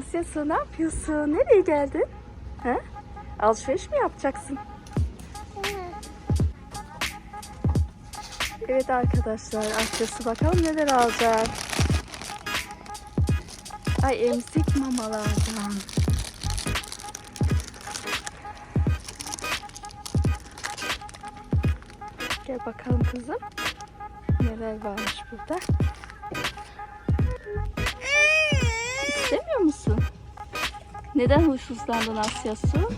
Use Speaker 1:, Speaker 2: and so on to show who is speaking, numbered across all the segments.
Speaker 1: Asya ne yapıyorsun? Nereye geldin? Ha? Alışveriş mi yapacaksın? Evet arkadaşlar Asya bakalım neler alacak. Ay emzik mamalardan. Gel bakalım kızım. Neler varmış burada. Neden huysuzlandın Asya Su?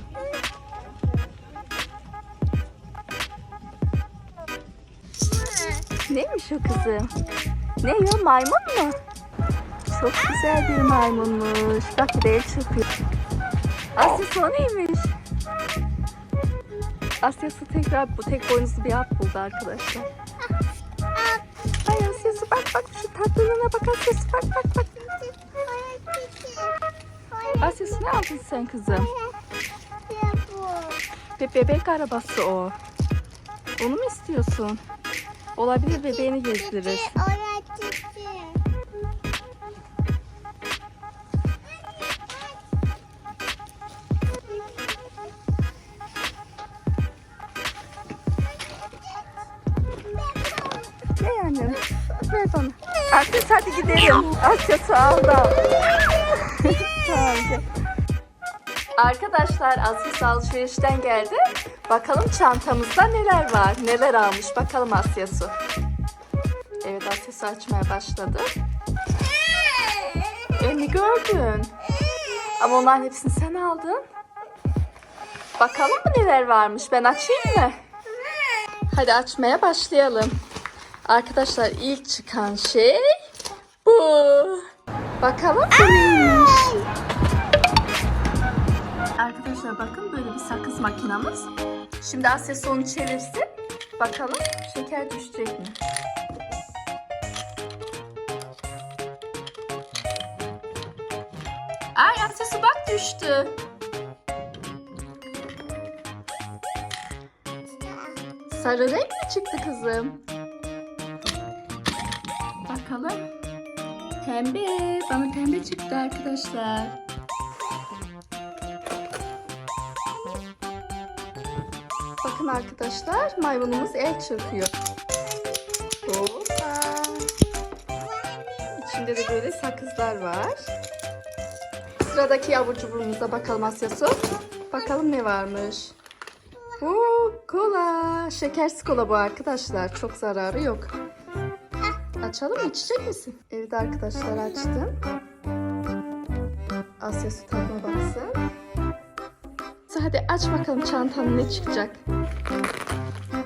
Speaker 1: Neymiş o kızım? Ne o maymun mu? Çok güzel bir maymunmuş. Bak bir de el çırpıyor. Asya Su neymiş? Asya Su tekrar bu tek boynuzlu bir at buldu arkadaşlar. Ay Asya Su bak bak şu tatlılığına bak Asya Su bak bak bak. Asya Su ne aldın sen kızım? Be bebek arabası o. Onu mu istiyorsun? Olabilir bebeğini gezdirir. Ne yani? Ver bana. Artık hadi gidelim. Asya su al da. Arkadaşlar Asya alışverişten geldi. Bakalım çantamızda neler var. Neler almış. Bakalım Asya Su. Evet Asya Su açmaya başladı. Beni gördün. Ama onların hepsini sen aldın. Bakalım mı neler varmış. Ben açayım mı? Hadi açmaya başlayalım. Arkadaşlar ilk çıkan şey bu. Bakalım bu neymiş. Arkadaşlar bakın böyle bir sakız makinamız. Şimdi Asya onu çevirsin. Bakalım şeker düşecek mi? Ay Asya bak düştü. Sarı renk mi çıktı kızım? Bakalım. Pembe. Bana pembe çıktı arkadaşlar. Bakın arkadaşlar maymunumuz el çırpıyor. Hoppa. İçinde de böyle sakızlar var. Sıradaki abur cuburumuza bakalım Asya Su. Bakalım ne varmış. Oo, kola. Şekersiz kola bu arkadaşlar. Çok zararı yok. Açalım mı? İçecek misin? Evet arkadaşlar açtım. Asya Su tadına baksın. Hadi aç bakalım çantanın ne çıkacak.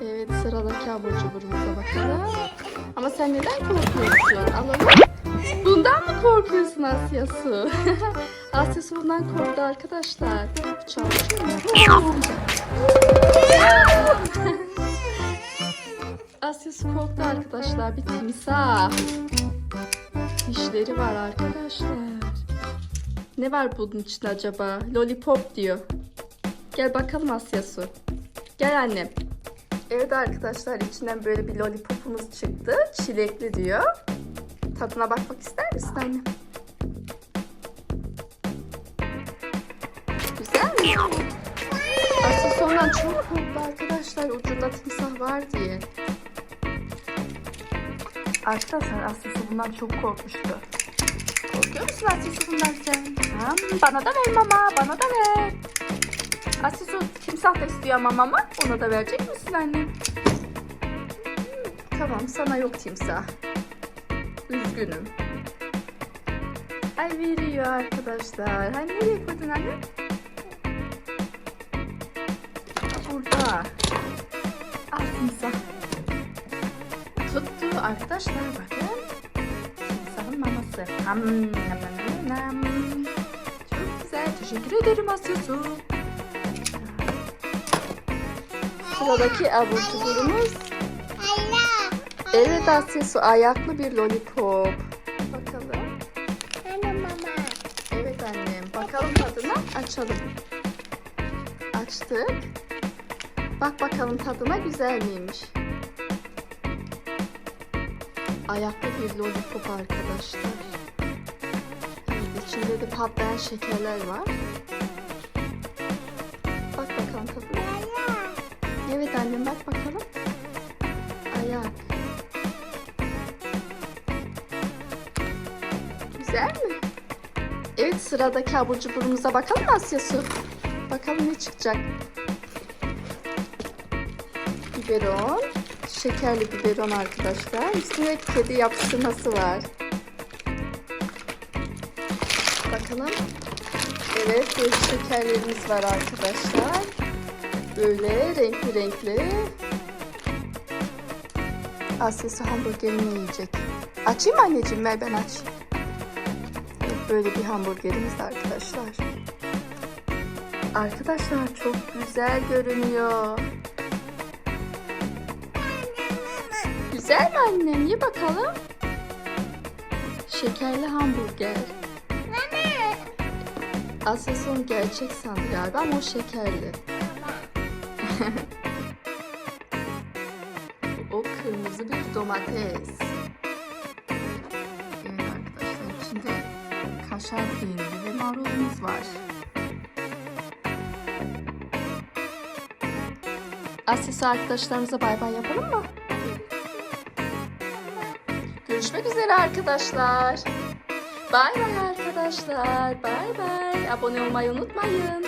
Speaker 1: Evet sıradaki abur cuburumuza bakalım. Ama sen neden korkuyorsun? Alalım. Bundan mı korkuyorsun Asya Su? Asya Su bundan korktu arkadaşlar. Çalışıyor mu? Asya Su korktu arkadaşlar. Bir timsah. Dişleri var arkadaşlar. Ne var bunun içinde acaba? Lollipop diyor. Gel bakalım Asya Su. Gel annem. Evet arkadaşlar içinden böyle bir lollipopumuz çıktı. Çilekli diyor. Tadına bakmak ister misin anne? Güzel mi? Asya sondan çok korktu arkadaşlar. Ucunda timsah var diye. Arkadaşlar Asya Su bundan çok korkmuştu. Korkuyor musun Asya Su bundan sen? Ha, bana da ver mama, bana da ver. Asya Su timsah da istiyor ama mama. Ona da verecek misin anne? Hmm, Tamam sana yok timsah. Üzgünüm. Ay veriyor arkadaşlar. Hani nereye koydun anne? Burada. Al timsah. Tuttu arkadaşlar bakın. Timsahın maması. Ham, nam, nam, nam. Çok güzel. Teşekkür ederim Asya Sıradaki abur. Evet Asya Su ayaklı bir lollipop. Bakalım. Evet annem. Bakalım tadına açalım. Açtık. Bak bakalım tadına güzel miymiş? Ayaklı bir lollipop arkadaşlar. Evet İçinde de patlayan şekerler var. Evet annem bak bakalım. Ayak. Güzel mi? Evet sıradaki abur cuburumuza bakalım Asya Su? Bakalım ne çıkacak. Biberon. Şekerli biberon arkadaşlar. Üstüne kedi yapıştırması var. Bakalım. Evet şekerlerimiz var arkadaşlar. Böyle renkli renkli. Asya'sı hamburgerini yiyecek. Açayım anneciğim? Ver ben açayım. Böyle bir hamburgerimiz arkadaşlar. Arkadaşlar çok güzel görünüyor. Güzel mi annem? Ye bakalım. Şekerli hamburger. Asya son gerçek sandı galiba ama o şekerli. O kırmızı bir domates. Evet arkadaşlar içinde kaşar peyniri ve marulumuz var. Asya arkadaşlarımıza bay bay yapalım mı? Görüşmek üzere arkadaşlar. Bay bay arkadaşlar. Bay bay. Abone olmayı unutmayın.